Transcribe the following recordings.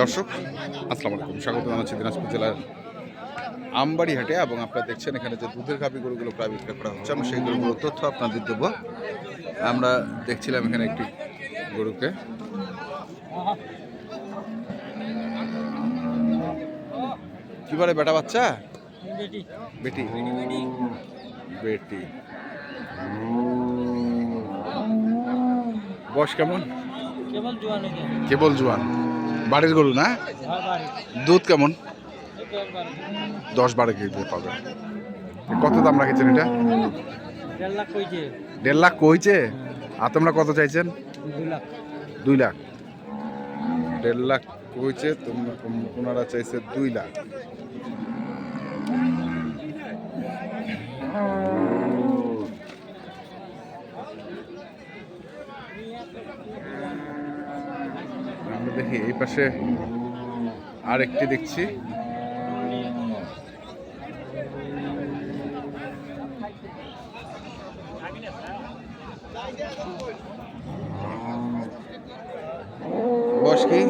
দর্শক আসসালামু আলাইকুম। স্বাগত জানাচ্ছি দিনাজপুর জেলার আমবাড়ি হাটে এবং আপনারা দেখছেন এখানে যে দুধের গাভি গরুগুলো প্রায় বিক্রি করা হচ্ছে আমরা সেই গরুগুলোর তথ্য আপনাদের দেবো। আমরা দেখছিলাম এখানে একটি গরুকে। কি বলে বেটা বাচ্চা? বেটি। বেটি। বয়স কেমন? কেবল জোয়ান। বাড়ির গরু না? দুধ কেমন? দশ বারো কেজি দুধ পাবে। কত দাম রাখেছেন এটা? দেড় লাখ কইছে? আর তোমরা কত চাইছেন? দুই লাখ। দেড় লাখ কইছে, তোমরা ওনারা চাইছে দুই লাখ। দেখি এই পাশে আর একটি দেখছি বস কি?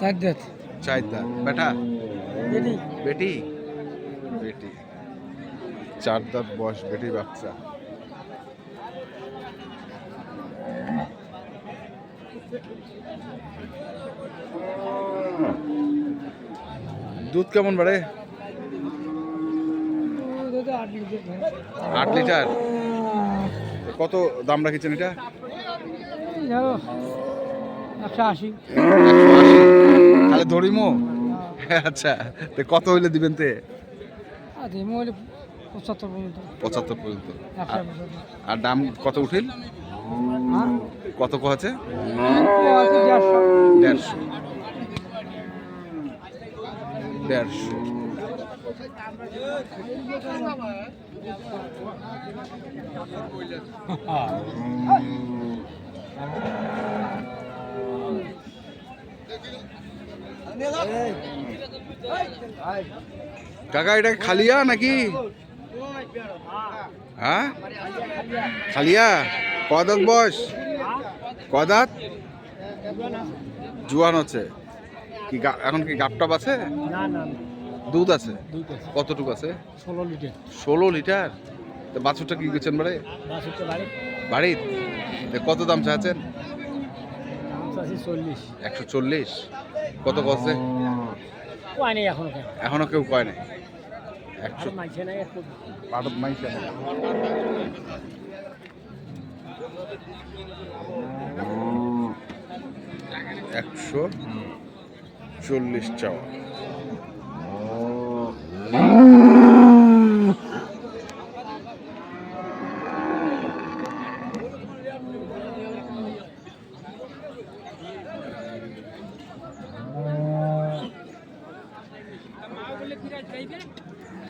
চার দাঁত চাইতা। বেটা? বেটি। বেটি? বেটি। চার দাঁত বয়স বেটি বাচ্চা। দুধ কেমন বাড়ে? আট লিটার। কত দাম রাখেছেন এটা? একশো আশি। তাহলে ধরিমো আচ্ছা তো কত হইলে দিবেন তে? পঁচাত্তর পর্যন্ত। পঁচাত্তর পর্যন্ত। আর- দাম কত উঠিল? কত কছে আছে? দেড়শো। দেড়শো। কাকা এটা খালিয়া নাকি? হ্যাঁ? খালিয়া? কদক বস কদাত? জুয়ান আছে। কি এখন কি গাপটাপ আছে? না না দুধ আছে? কতটুকু আছে? ষোলো লিটার। ষোলো লিটার? তো বাছুরটা কি করছেন বাড়ে? বাড়ির? কত দাম চাচ্ছেন একশো চল্লিশ। কত কছে এখনও কেউ? কয় নাই। একশো মাইছে নাই মাইছে না। একশো চল্লিশ চাওয়া।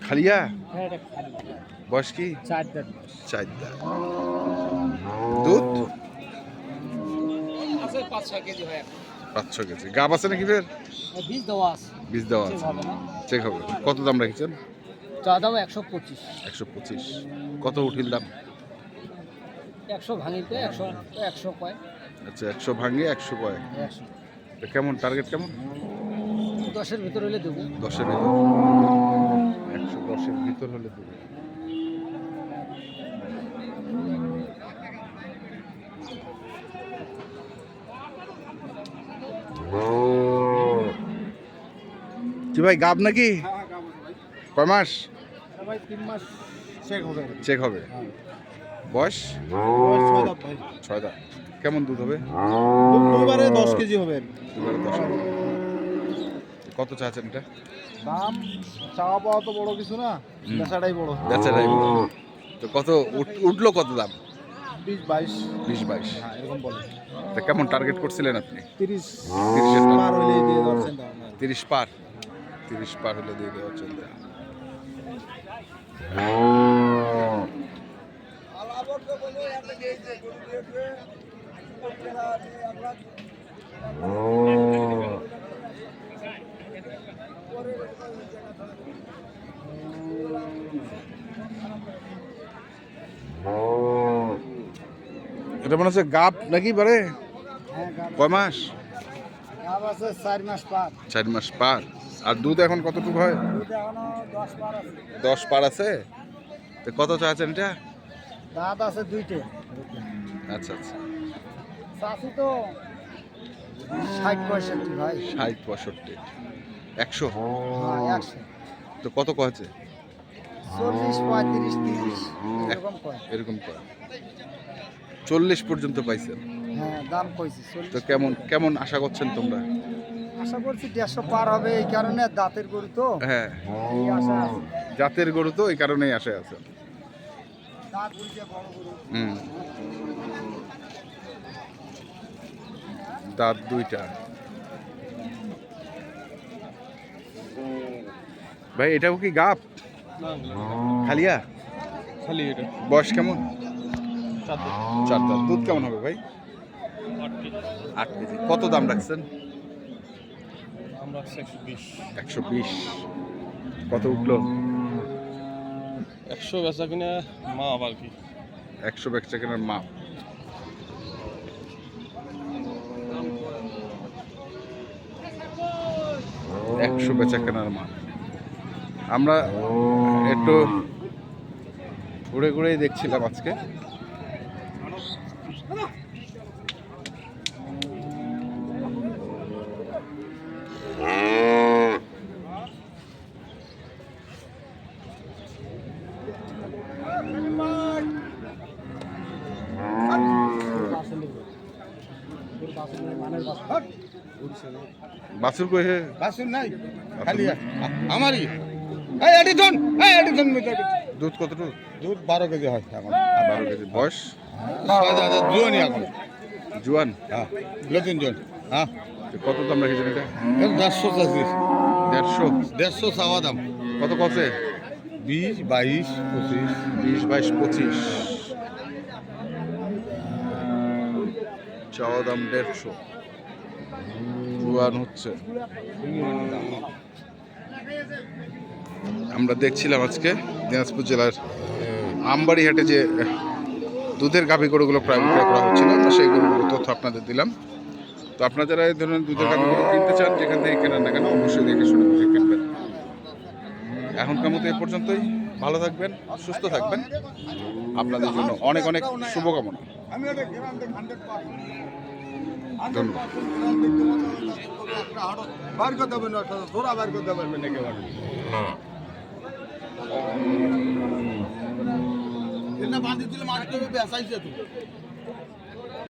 খালিয়া? বয়স কি? চার দাঁত চারটা দুধ? আছে পাঁচ ছয় কেজি হয়। পাঁচ ছ কেজি। গাব আছে নাকি ফের? বীজ দেওয়া আছে। বীজ দেওয়া আছে। চেক হবে। কত দাম রেখেছেন? চা দাম একশো পঁচিশ। একশো পঁচিশ। কত উঠিল দাম? একশো ভাঙিতে একশো একশো কয় আচ্ছা একশো ভাঙে একশো কয় কেমন? টার্গেট কেমন? দশের ভিতর হলে দেবো। দশের ভিতর। একশো দশের ভিতর হলে দেবে। কি ভাই গাব নাকি? কয় মাস? ভাই তিন মাস চেক হবে। চেক হবে বয়স? ছয় দাঁত। কেমন দুধ হবে? দুবারে দশ কেজি হবে। দুবারে দশ কেজি। কত চাচ্ছেন এটা? দাম চাওয়া পাওয়া তো বড় কিছু না। বেচাটাই বড়। বেচারাই তো কত উঠ- উঠল কত দাম? বিশ বাইশ। বিশ বাইশ। হ্যাঁ এরকম বলে। তা কেমন টার্গেট করছিলেন আপনি? তিরিশ পার হলে দিয়ে দেওয়ার চিন্তা তিরিশ পার? তিরিশ পার হলে দিয়ে দেওয়া চলতে এটা মনে হচ্ছে গাপ নাকি বারে হ্যাঁ কয় মাস? চার মাস পার। পার। আর দুধ এখন কতটুকু হয়? দশ পার আছে। পার তো কত চাচ্ছেন এটা? দাঁত আছে দুইটে। আচ্ছা আচ্ছা। চাষি তো ষাট পঁয়ষট্টি ভাই। ষাট পঁয়ষট্টি। একশো? হ্যাঁ একশো। তো কত কয়েছে চল্লিশ পঁয়ত্রিশ তিরিশ এরকম কয়। এরকম কয়। চল্লিশ পর্যন্ত পাইছেন। হ্যাঁ দাম কইছি তো কেমন কেমন আশা করছেন তোমরা? আশা করছি দেড়শো পার হবে এই কারণে দাঁতের গরু তো। হ্যাঁ। জাতের গরু তো এই কারণেই আশা আছে। হুম। দাঁত দুইটা। ভাই এটাও কি গাপ? খালিয়া? খালি এটা। বয়স কেমন? চার দাঁত দুধ কেমন হবে ভাই? আট কেজি। কত দাম রাখছেন? একশো বিশ। কত উঠল? একশো বেচা কিনে মা আবার কি। একশো বেচা কেনার মাপ। একশো বেচা কেনার মাপ। আমরা একটু ঘুরে ঘুরেই দেখছিলাম আজকে। বাছুর কই হে? বাসুন নাই খালি আমারই। এই এডিটন এই এডিটন দুধ কতটুকু? দুধ বারো কেজি হয় এখন। বারো কেজি। বয়স? জুয়নি এখন। জুয়ান? হ্যাঁ নতুন হ্যাঁ। কত দাম রেখেছেন এটা? দেড়শো দেড়শো? দেড়শো চাওয়া দাম। কত কত বিশ বাইশ পঁচিশ। বিশ বাইশ পঁচিশ। চাওয়া দাম দেড়শো। জুয়ান হচ্ছে। আমরা দেখছিলাম আজকে দিনাজপুর জেলার আমবাড়ি হাটে যে দুধের গাভী গরুগুলো প্রায় বিক্রয় করা হচ্ছিল তো সেই গরুগুলোর তথ্য আপনাদের দিলাম। তো আপনারা যারা এই ধরনের দুধের গাভী গরু কিনতে চান যেখান থেকে কেনেন না কেন অবশ্যই দেখে শুনে বুঝে কিনবেন। এখনকার মতো এ পর্যন্তই। ভালো থাকবেন সুস্থ থাকবেন। আপনাদের জন্য অনেক অনেক শুভকামনা। ধন্যবাদ। বার করতে হবে না তোরা বার